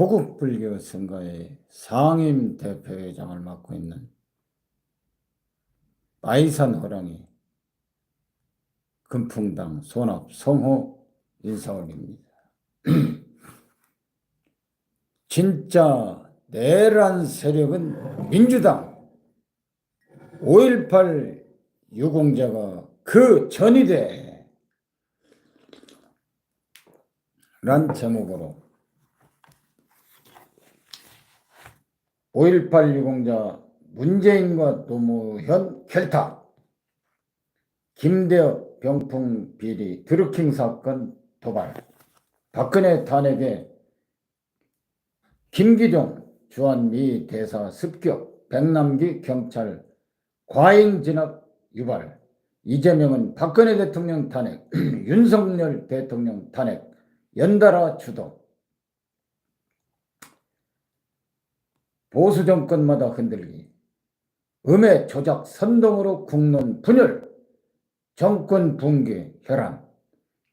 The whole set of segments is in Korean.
고국 불교 선거의 상임 대표회장을 맡고 있는 마이산 호랑이 금풍당 손합 성호 인사올입니다. 진짜 내란 세력은 민주당 5.18 유공자가 그 전이돼 란 제목으로 5.18 유공자 문재인과 노무현 결탁 김대엽 병풍 비리 드루킹 사건 도발. 박근혜 탄핵에 김기종 주한미 대사 습격. 백남기 경찰 과잉 진압 유발. 이재명은 박근혜 대통령 탄핵 윤석열 대통령 탄핵 연달아 주도 보수 정권마다 흔들기 음해 조작 선동으로 국론 분열. 정권 붕괴 혈안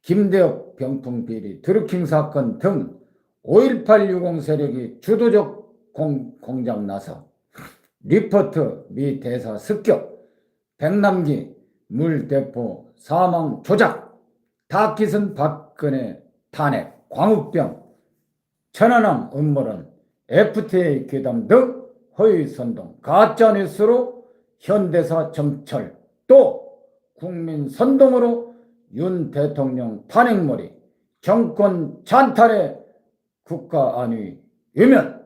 김대엽 병풍 비리 드루킹 사건 등 5.18 유공 세력이 주도적 공, 공작 나서 리포트 미 대사 습격 백남기 물 대포 사망 조작 다키슨 박근혜 탄핵 광우병 천안함 음모론 FTA 괴담 등 허위 선동 가짜 뉴스로 현대사 점철 또 국민 선동으로 윤 대통령 탄핵머리 정권 찬탈의 국가 안위 유면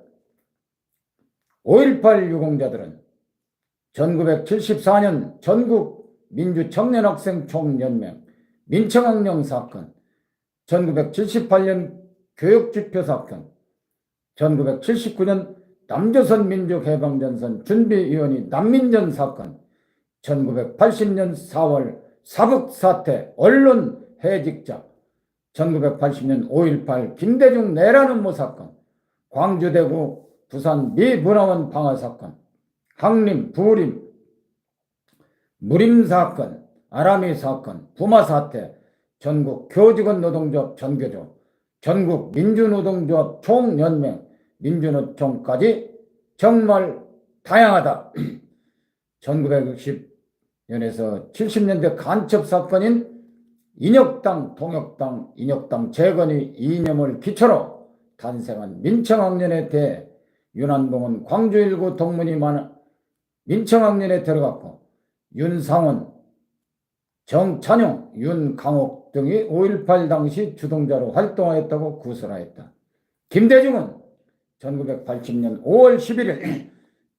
5.18 유공자들은 1974년 전국 민주청년학생 총연맹 민청학령 사건 1978년 교육지표 사건 1979년 남조선 민족해방전선 준비위원회 난민전 사건 1980년 4월 사북사태 언론 해직자 1980년 5.18 김대중 내란 음모 사건 광주대구 부산 미 문화원 방화 사건 항림 부림 무림 사건 아라미 사건 부마 사태 전국 교직원 노동조합 전교조 전국 민주노동조합 총연맹 민주노총까지 정말 다양하다. 1960년에서 70년대 간첩 사건인 인혁당, 동혁당, 인혁당 재건의 이념을 기초로 탄생한 민청학년에 대해 윤한봉은 광주 일구 동문이 많아 민청학년에 들어갔고 윤상원, 정찬용, 윤강옥 등이 5.18 당시 주동자로 활동하였다고 구설하였다. 김대중은 1980년 5월 11일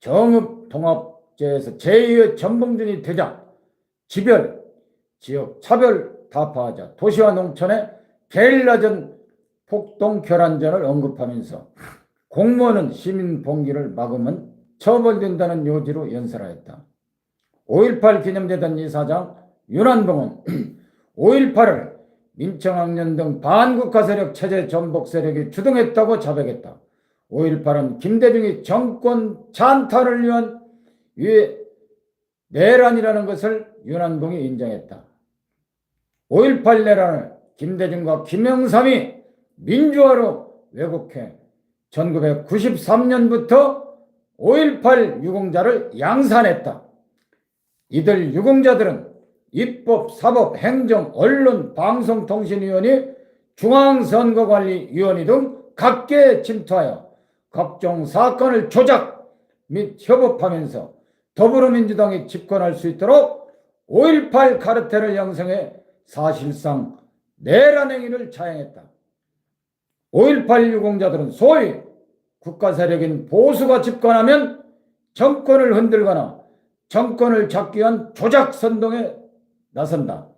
정읍통합제에서 제2의 전봉준이 되자 지별, 지역 차별 타파하자 도시와 농촌의 게릴라전 폭동 결안전을 언급하면서 공무원은 시민 봉기를 막으면 처벌된다는 요지로 연설하였다. 5.18 기념재단 이사장 윤한봉은 5.18을 민청학년 등 반국가 세력 체제 전복 세력이 주동했다고 자백했다. 5.18은 김대중이 정권 찬탈을 위한 위해 내란이라는 것을 윤한봉이 인정했다. 5.18 내란을 김대중과 김영삼이 민주화로 왜곡해 1993년부터 5.18 유공자를 양산했다. 이들 유공자들은 입법, 사법, 행정, 언론, 방송통신위원회, 중앙선거관리위원회 등 각계에 침투하여 각종 사건을 조작 및 협업하면서 더불어민주당이 집권할 수 있도록 5.18 카르텔을 형성해 사실상 내란 행위를 자행했다. 5.18 유공자들은 소위 국가 세력인 보수가 집권하면 정권을 흔들거나 정권을 잡기 위한 조작 선동에 나선다.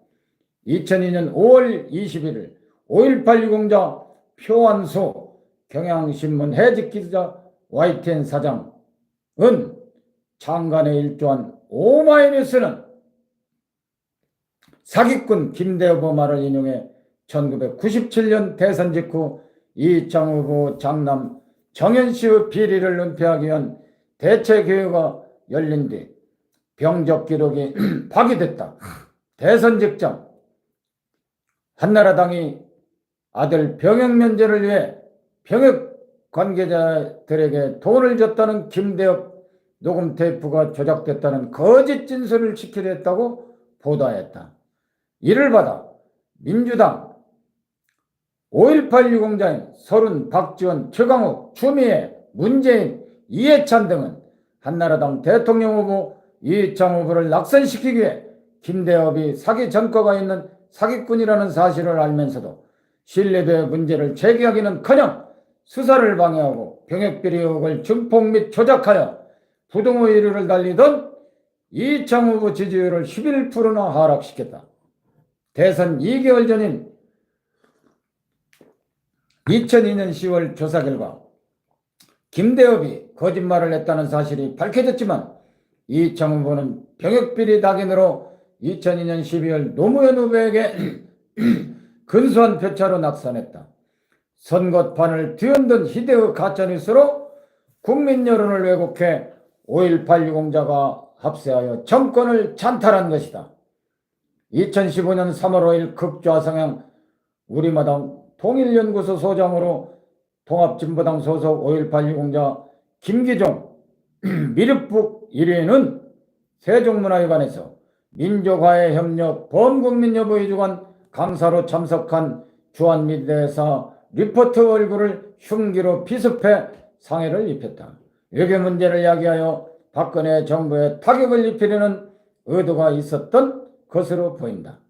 2002년 5월 21일 5.18 유공자 표완소 경향신문 해직 기자 YTN 사장은 장관에 일조한 오마이뉴스는 사기꾼 김대호 말을 인용해 1997년 대선 직후 이창 후보 장남 정현 씨의 비리를 은폐하기 위한 교회가 열린 뒤 병적 기록이 파기됐다. 대선 직전 한나라당이 아들 병역 면제를 위해 병역 관계자들에게 돈을 줬다는 김대엽 녹음 테이프가 조작됐다는 거짓 진술을 했다고 보도했다. 이를 받아 민주당 5.18 유공자인 서른, 박지원, 최강욱, 추미애, 문재인, 이해찬 등은 한나라당 대통령 후보 이해창 후보를 낙선시키기 위해 김대엽이 사기 전과가 있는 사기꾼이라는 사실을 알면서도 신뢰도의 문제를 제기하기는커녕 수사를 방해하고 병역비리 의혹을 증폭 및 조작하여 부동의 일위를 달리던 이창 후보 지지율을 11%나 하락시켰다. 대선 2개월 전인 2002년 10월 조사 결과 김대엽이 거짓말을 했다는 사실이 밝혀졌지만 이창 후보는 병역비리 낙인으로 2002년 12월 노무현 후보에게 근소한 표차로 낙선했다. 선거판을 뒤흔든 희대의 가짜뉴스로 국민 여론을 왜곡해 5.18 유공자가 합세하여 정권을 찬탈한 것이다. 2015년 3월 5일 극좌성향 우리마당 통일연구소 소장으로 통합진보당 소속 5.18 유공자 김기종 미륵북 1위는 세종문화회관에서 민족화의 협력 범국민 여부의 주관 강사로 참석한 주한미대사 리포트 얼굴을 흉기로 피습해 상해를 입혔다. 외교 문제를 야기하여 박근혜 정부에 타격을 입히려는 의도가 있었던 것으로 보인다.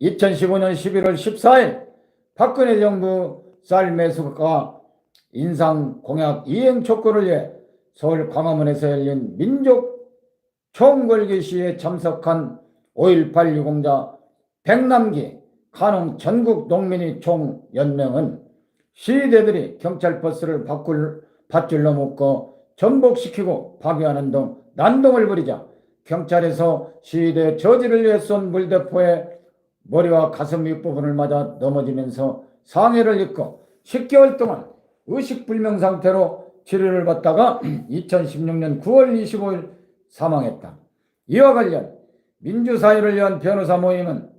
2015년 11월 14일 박근혜 정부 쌀 매수가 인상 공약 이행 촉구를 위해 서울 광화문에서 열린 민족 총궐기 시에 참석한 5.18 유공자 백남기 간홍 전국 농민이 총연맹은 시위대들이 경찰 버스를 바꿀, 밧줄로 묶어 전복시키고 파괴하는 등 난동을 부리자 경찰에서 시위대 저지를 위해 쏜 물대포에 머리와 가슴 윗부분을 맞아 넘어지면서 상해를 입고 10개월 동안 의식불명 상태로 치료를 받다가 2016년 9월 25일 사망했다. 이와 관련 민주사회를 위한 변호사 모임은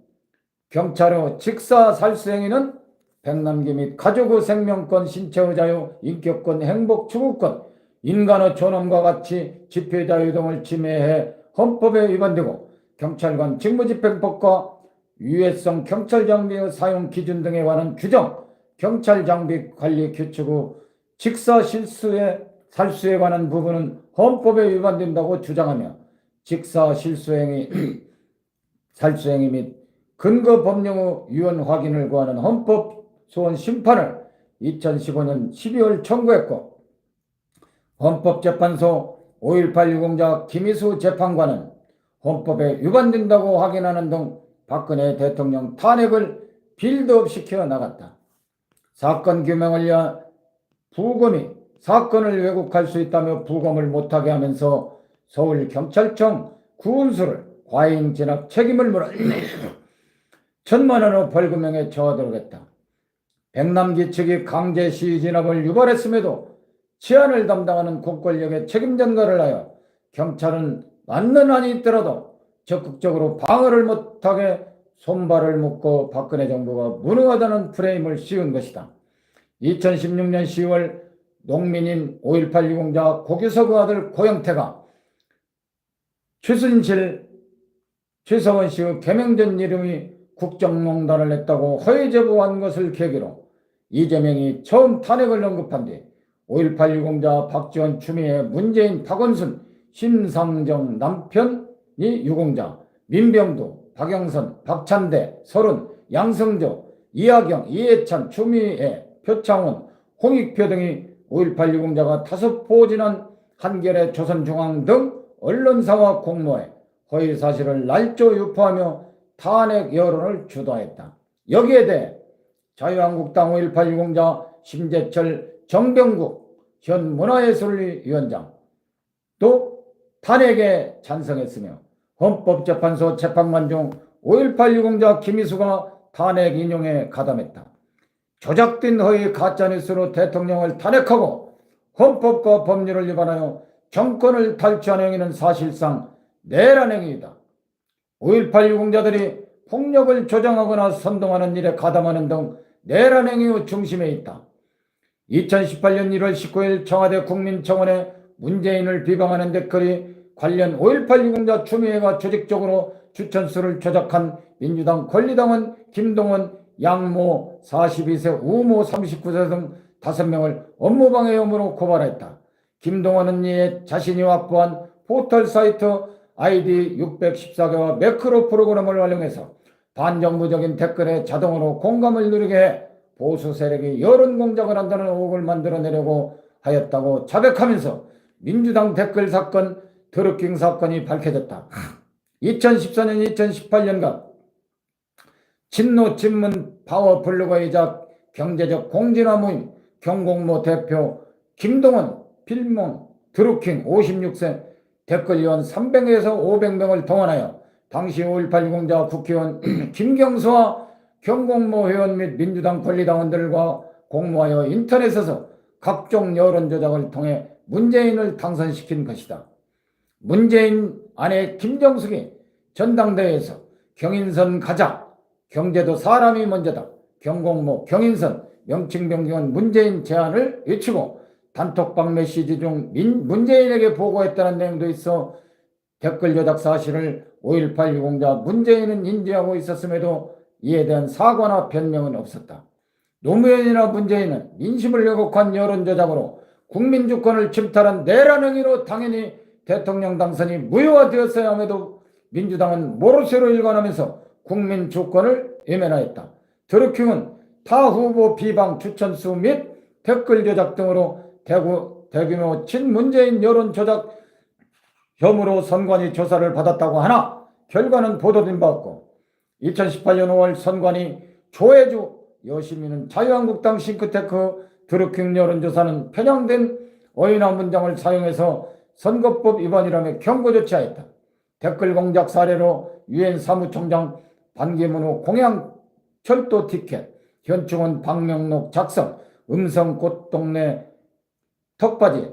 경찰의 직사 살수행위는 백남기 및 가족의 생명권, 신체의 자유, 인격권, 행복, 추구권, 인간의 존엄과 같이 집회 자유 등을 침해해 헌법에 위반되고 경찰관 직무집행법과 유해성 경찰 장비의 사용 기준 등에 관한 규정, 경찰 장비 관리 규칙 후 직사 실수의 살수에 관한 부분은 헌법에 위반된다고 주장하며 직사 실수행위, 살수행위 및 근거 법령의 유언 확인을 구하는 헌법 소원 심판을 2015년 12월 청구했고 헌법재판소 5.18 유공자 김희수 재판관은 헌법에 위반된다고 확인하는 등 박근혜 대통령 탄핵을 빌드업 시켜 나갔다. 사건 규명을 위한 부검이 사건을 왜곡할 수 있다며 부검을 못하게 하면서 서울경찰청 구운수를 과잉 진압 책임을 물어 천만 원의 벌금형에 처하도록 했다. 백남기 측이 강제 시위 진압을 유발했음에도 치안을 담당하는 국권력의 책임 전가를 하여 경찰은 맞는 한이 있더라도 적극적으로 방어를 못하게 손발을 묶고 박근혜 정부가 무능하다는 프레임을 씌운 것이다. 2016년 10월 농민인 5.18 유공자 고규석 아들 고영태가 최순실, 최서원 씨의 개명전 이름이 국정농단을 했다고 허위 제보한 것을 계기로 이재명이 처음 탄핵을 언급한 뒤 5.18 유공자 박지원 추미애 문재인 박원순 심상정 남편이 유공자 민병도 박영선 박찬대 서른 양성조 이하경 이해찬 추미애 표창원 홍익표 등이 5.18 유공자가 다섯 포진한 한겨레 조선중앙 등 언론사와 공모해 허위 사실을 날조 유포하며 탄핵 여론을 주도했다. 여기에 대해 자유한국당 5.18 유공자 심재철 정병국 현 문화예술위원장 또 탄핵에 찬성했으며 헌법재판소 재판관 중 5.18 유공자 김희수가 탄핵 인용에 가담했다. 조작된 허위 가짜뉴스로 대통령을 탄핵하고 헌법과 법률을 위반하여 정권을 탈취한 행위는 사실상 내란 행위이다. 5.18 유공자들이 폭력을 조장하거나 선동하는 일에 가담하는 등 내란 행위의 중심에 있다. 2018년 1월 19일 청와대 국민청원에 문재인을 비방하는 댓글이 관련 5.18 유공자 추미애가 조직적으로 추천수를 조작한 민주당 권리당원 김동원, 양모 42세, 우모 39세 등 5명을 업무방해 혐의로 고발했다. 김동원은 이에 자신이 확보한 포털 사이트 아이디 614개와 매크로 프로그램을 활용해서 반정부적인 댓글에 자동으로 공감을 누리게 해 보수 세력이 여론 공작을 한다는 의혹을 만들어내려고 하였다고 자백하면서 민주당 댓글 사건 드루킹 사건이 밝혀졌다. 2014년 2018년간 친노 친문 파워블로거이자 경제적 공진화 모임 경공모 대표 김동원 필몽 드루킹 56세 댓글위원 300에서 500명을 동원하여 당시 5.18 유공자 국회의원 김경수와 경공모 회원 및 민주당 권리당원들과 공모하여 인터넷에서 각종 여론 조작을 통해 문재인을 당선시킨 것이다. 문재인 아내 김정숙이 전당대회에서 경인선 가자, 경제도 사람이 먼저다, 경공모, 경인선, 명칭 변경은 문재인 제안을 외치고 단톡방 메시지 중 민, 문재인에게 보고했다는 내용도 있어 댓글 조작 사실을 5.18 유공자 문재인은 인지하고 있었음에도 이에 대한 사과나 변명은 없었다. 노무현이나 문재인은 민심을 왜곡한 여론 조작으로 국민 주권을 침탈한 내란 행위로 당연히 대통령 당선이 무효화되었어야 함에도 민주당은 모르쇠로 일관하면서 국민 주권을 외면하였다. 드루킹은 타 후보 비방 추천수 및 댓글 조작 등으로 대구, 대규모 친문재인 여론 조작 혐의로 선관위 조사를 받았다고 하나 결과는 보도된 바 없고 2018년 5월 선관위 조혜주 여시민은 자유한국당 싱크테크 드루킹 여론조사는 편향된 어휘나 문장을 사용해서 선거법 위반이라며 경고 조치하였다. 댓글 공작 사례로 유엔 사무총장 반기문의 공양 철도 티켓, 현충원 방명록 작성, 음성 꽃동네 턱받이,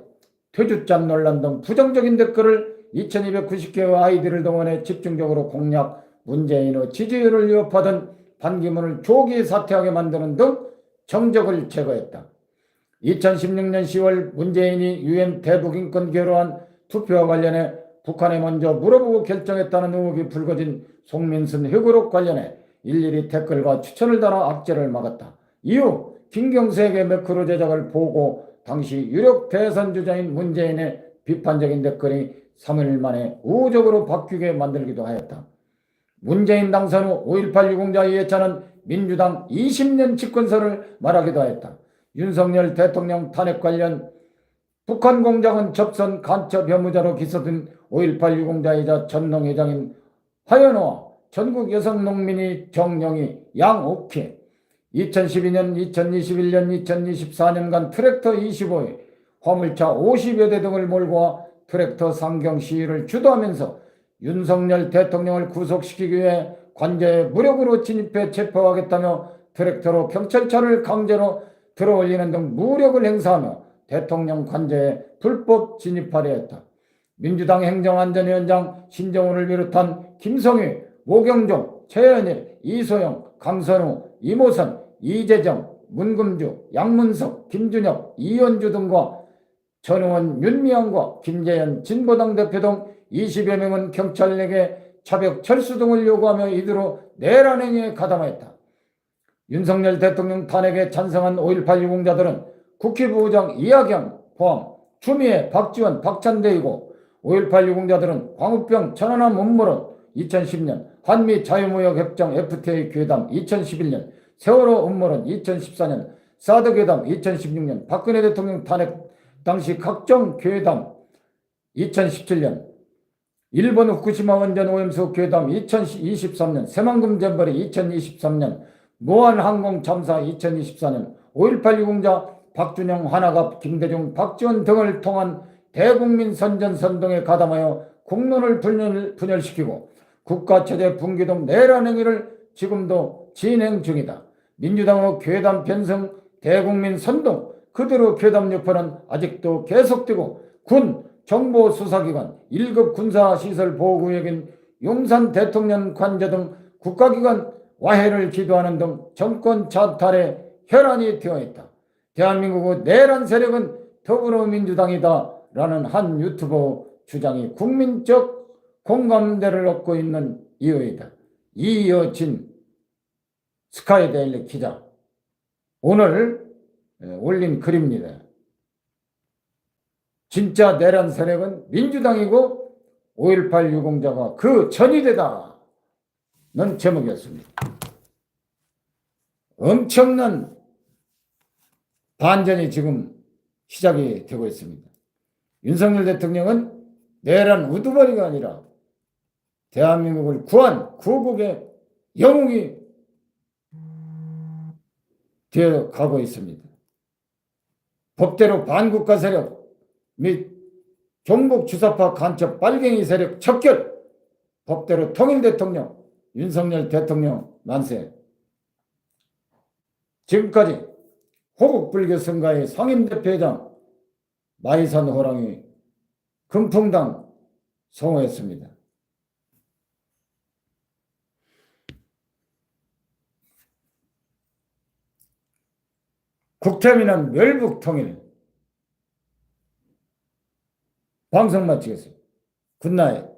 퇴주잔 논란 등 부정적인 댓글을 2290개의 아이디를 동원해 집중적으로 공략, 문재인의 지지율을 위협하던 반기문을 조기 사퇴하게 만드는 등 정적을 제거했다. 2016년 10월 문재인이 유엔 대북인권 결의안 투표와 관련해 북한에 먼저 물어보고 결정했다는 의혹이 불거진 송민순 회고록 관련해 일일이 댓글과 추천을 달아 악재를 막았다. 이후 김경수에게 매크로 제작을 보고 당시 유력 대선 주자인 문재인의 비판적인 댓글이 3일 만에 우호적으로 바뀌게 만들기도 하였다. 문재인 당선 후 5.18 유공자 이해찬은 민주당 20년 집권설을 말하기도 하였다. 윤석열 대통령 탄핵 관련 북한 공작은 접선 간첩 혐의자로 기소된 5.18 유공자이자 전농 회장인 화연호와 전국 여성 농민이 정영이 양옥희 2012년, 2021년, 2024년간 트랙터 25회, 화물차 50여 대 등을 몰고 와 트랙터 상경 시위를 주도하면서 윤석열 대통령을 구속시키기 위해 관제에 무력으로 진입해 체포하겠다며 트랙터로 경찰차를 강제로 들어올리는 등 무력을 행사하며 대통령 관제에 불법 진입하려 했다. 민주당 행정안전위원장 신정훈을 비롯한 김성희, 모경종, 최현일, 이소영, 강선우, 이모선, 이재정, 문금주, 양문석, 김준혁, 이현주 등과 전의원 윤미향과 김재현 진보당 대표 등 20여 명은 경찰에게 차벽 철수 등을 요구하며 이대로 내란 행위에 가담하였다. 윤석열 대통령 탄핵에 찬성한 5.18 유공자들은 국회부의장 이하경 포함 추미애, 박지원, 박찬대이고 5.18 유공자들은 광우병, 천안함 음모론 2010년 한미 자유무역협정 FTA 괴담 2011년 세월호 음모론 2014년 사드 괴담 2016년 박근혜 대통령 탄핵 당시 각종 괴담 2017년 일본 후쿠시마 원전 오염수 괴담 2023년 새만금 잼버리 2023년 무한항공 참사 2024년 5.18 유공자 박준영, 하나갑, 김대중, 박지원 등을 통한 대국민 선전 선동에 가담하여 국론을 분열, 분열시키고 국가체제 붕괴 등 내란 행위를 지금도 진행 중이다. 민주당의 괴담 편성 대국민 선동 그대로 괴담 여파는 아직도 계속되고 군, 정보 수사기관, 1급 군사시설 보호구역인 용산 대통령 관저 등 국가기관 와해를 기도하는 등 정권 차탈에 혈안이 되어 있다. 대한민국의 내란 세력은 더불어민주당이다 라는 한 유튜버 주장이 국민적 공감대를 얻고 있는 이유이다. 이여진 스카이데일리 기자 오늘 에, 올린 글입니다. 진짜 내란 세력은 민주당이고 5.18 유공자가 그 전이되다. 는 제목이었습니다. 엄청난 반전이 지금 시작이 되고 있습니다. 윤석열 대통령은 내란 우두머리가 아니라 대한민국을 구한 구국의 영웅이 되어 가고 있습니다. 법대로 반국가 세력 및 종북 주사파 간첩 빨갱이 세력 척결 법대로 통일 대통령 윤석열 대통령 만세 지금까지 호국불교 성가의 상임대표회장 마이산 호랑이 금풍당 성호했습니다. 국태민은 멸북통일 방송 마치겠습니다. 굿나잇